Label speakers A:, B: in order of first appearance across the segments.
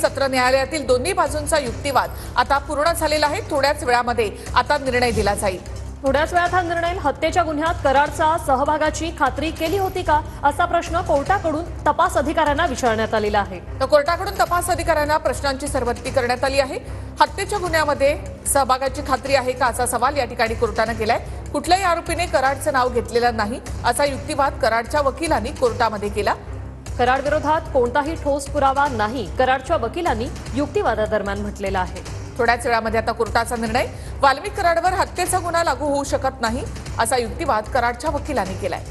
A: सत्र न्यायालयातील दोन्ही बाजूंचा युक्तिवाद आता पूर्ण झालेला आहे. थोड्याच वेळामध्ये आता निर्णय दिला जाईल.
B: थोड्याच वेळात हा निर्णय हत्येच्या गुन्ह्यात कराडचा सहभागाची खात्री केली होती का असा प्रश्न कोर्टाकडून तपास अधिकाऱ्यांना विचारण्यात आलेला आहे.
A: तर कोर्टाकडून तपास अधिकाऱ्यांना प्रश्नांची सरबत्ती करण्यात आली आहे. हत्येच्या गुन्ह्यामध्ये सहभागाची खात्री आहे का असा सवाल या ठिकाणी कोर्टानं केलाय. कुठल्याही आरोपीने कराडचं नाव घेतलेलं नाही असा युक्तिवाद कराडच्या वकिलांनी कोर्टामध्ये केला.
B: कराड विरोधात कोणताही ठोस पुरावा नाही कराडच्या वकिलांनी युक्तिवादादरम्यान म्हटलेलं आहे.
A: थोड्याच वेळामध्ये आता कोर्टाचा निर्णय. वाल्मिक कराडवर हत्येचा गुन्हा लागू होऊ शकत नाही असा युक्तिवाद कराडच्या वकिलांनी केलाय.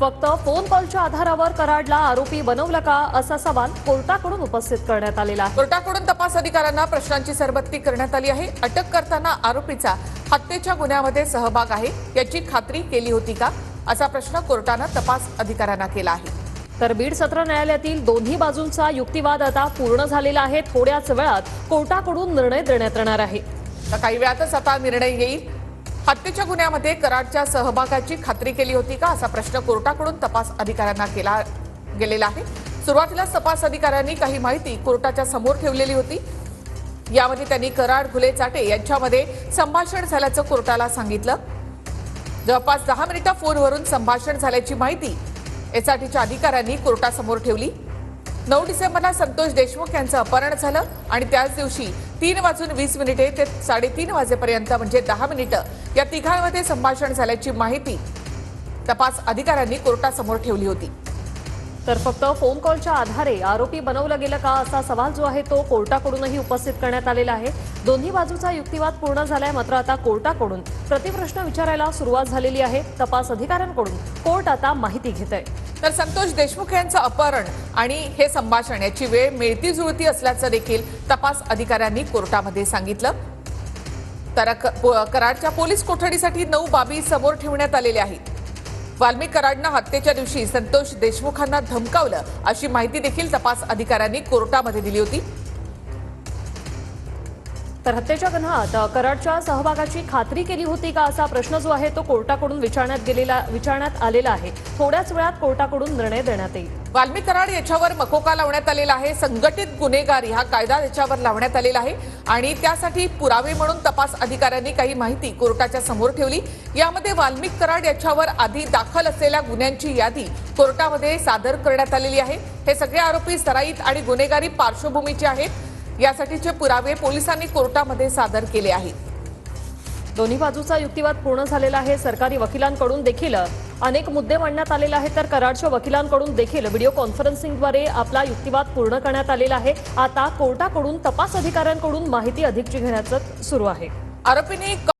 B: फक्त फोन कॉलच्या आधारावर कराडला आरोपी बनवलं का असा सवाल कोर्टाकडून उपस्थित करण्यात आलेला आहे.
A: कोर्टाकडून तपास अधिकाऱ्यांना प्रश्नांची सरबत्ती करण्यात आली आहे. अटक करताना आरोपीचा हत्येच्या गुन्ह्यामध्ये सहभाग आहे याची खात्री केली होती का असा प्रश्न कोर्टानं तपास अधिकाऱ्यांना केला आहे.
B: तर बीड सत्र न्यायालयातील दोन्ही बाजूंचा युक्तिवाद आता पूर्ण झालेला आहे. थोड्याच वेळात कोर्टाकडून निर्णय देण्यात येणार आहे.
A: तर काही वेळातच आता निर्णय येईल. हत्येच्या गुन्ह्यामध्ये कराडच्या सहभागाची खात्री केली होती का? असा प्रश्न कोर्टाकडून तपास अधिकाऱ्यांना केला गेलेला आहे. सुरुवातीलाच तपास अधिकाऱ्यांनी काही माहिती कोर्टाच्या समोर ठेवलेली होती. यामध्ये त्यांनी कराड घुले चाटे यांच्यामध्ये संभाषण झाल्याचं कोर्टाला सांगितलं. जवळपास दहा मिनिटं फोनवरून संभाषण झाल्याची माहिती एसआरटीच्या अधिकाऱ्यांनी कोर्टासमोर ठेवली. नऊ डिसेंबरला संतोष देशमुख यांचं अपहरण झालं आणि त्याच दिवशी तीन वाजून वीस मिनिटे ते साडेतीन वाजेपर्यंत म्हणजे दहा मिनिटं या तिघांमध्ये संभाषण झाल्याची माहिती तपास अधिकाऱ्यांनी कोर्टासमोर ठेवली होती.
B: तर फक्त फोन कॉलच्या आधारे आरोपी बनवलं गेलं का असा सवाल जो आहे तो कोर्टाकडूनही उपस्थित करण्यात आलेला आहे. दोन्ही बाजूचा युक्तिवाद पूर्ण झालाय मात्र आता कोर्टाकडून प्रतिप्रश्न विचारायला सुरुवात झालेली आहे. तपास अधिकाऱ्यांकडून कोर्ट आता माहिती घेत आहे
A: तर संतोष देशमुख यांचं अपहरण आणि हे संभाषण याची वेळ मिळती जुळती असल्याचं देखील तपास अधिकाऱ्यांनी कोर्टामध्ये सांगितलं. तर क- पो- कराडच्या पोलीस कोठडीसाठी नऊ बाबी समोर ठेवण्यात आलेल्या आहेत. वाल्मिक कराडनं हत्येच्या दिवशी संतोष देशमुखांना धमकावलं अशी माहिती देखील तपास अधिकाऱ्यांनी कोर्टामध्ये दिली होती.
B: तर हत्येच्या गुन्ह्यात कराडच्या सहभागाची खात्री केली होती का असा प्रश्न जो आहे तो कोर्टाकडून विचारण्यात गेलेला विचारण्यात आलेला आहे. थोड्याच वेळात कोर्टाकडून निर्णय देण्यात येईल.
A: वाल्मिक कराड याच्यावर मकोका लावण्यात आलेला आहे. संघटित गुन्हेगारी हा कायदा याच्यावर लावण्यात आलेला आहे. आणि त्यासाठी पुरावे म्हणून तपास अधिकाऱ्यांनी काही माहिती कोर्टाच्या समोर ठेवली. यामध्ये वाल्मिक कराड याच्यावर आधी दाखल असलेल्या गुन्ह्यांची यादी कोर्टामध्ये सादर करण्यात आलेली आहे. हे सगळे आरोपी सराईत आणि गुन्हेगारी पार्श्वभूमीचे आहेत. यासाठीचे पुरावे पोलिसांनी कोर्टामध्ये सादर केले आहेत.
B: दोन्ही बाजूचा युक्तिवाद पूर्ण झालेला आहे. सरकारी वकिलांकडून देखील अनेक मुद्दे मांडण्यात आलेले आहेत. तर कराडच्या वकिलांकडून देखील व्हिडिओ कॉन्फरन्सिंगद्वारे आपला युक्तिवाद पूर्ण करण्यात आलेला आहे. आता कोर्टाकडून तपास अधिकाऱ्यांकडून माहिती अधिकची घेण्याचं सुरू आहे.
A: आरोपींनी